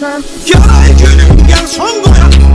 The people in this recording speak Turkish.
Yarayı gülüm gel son koya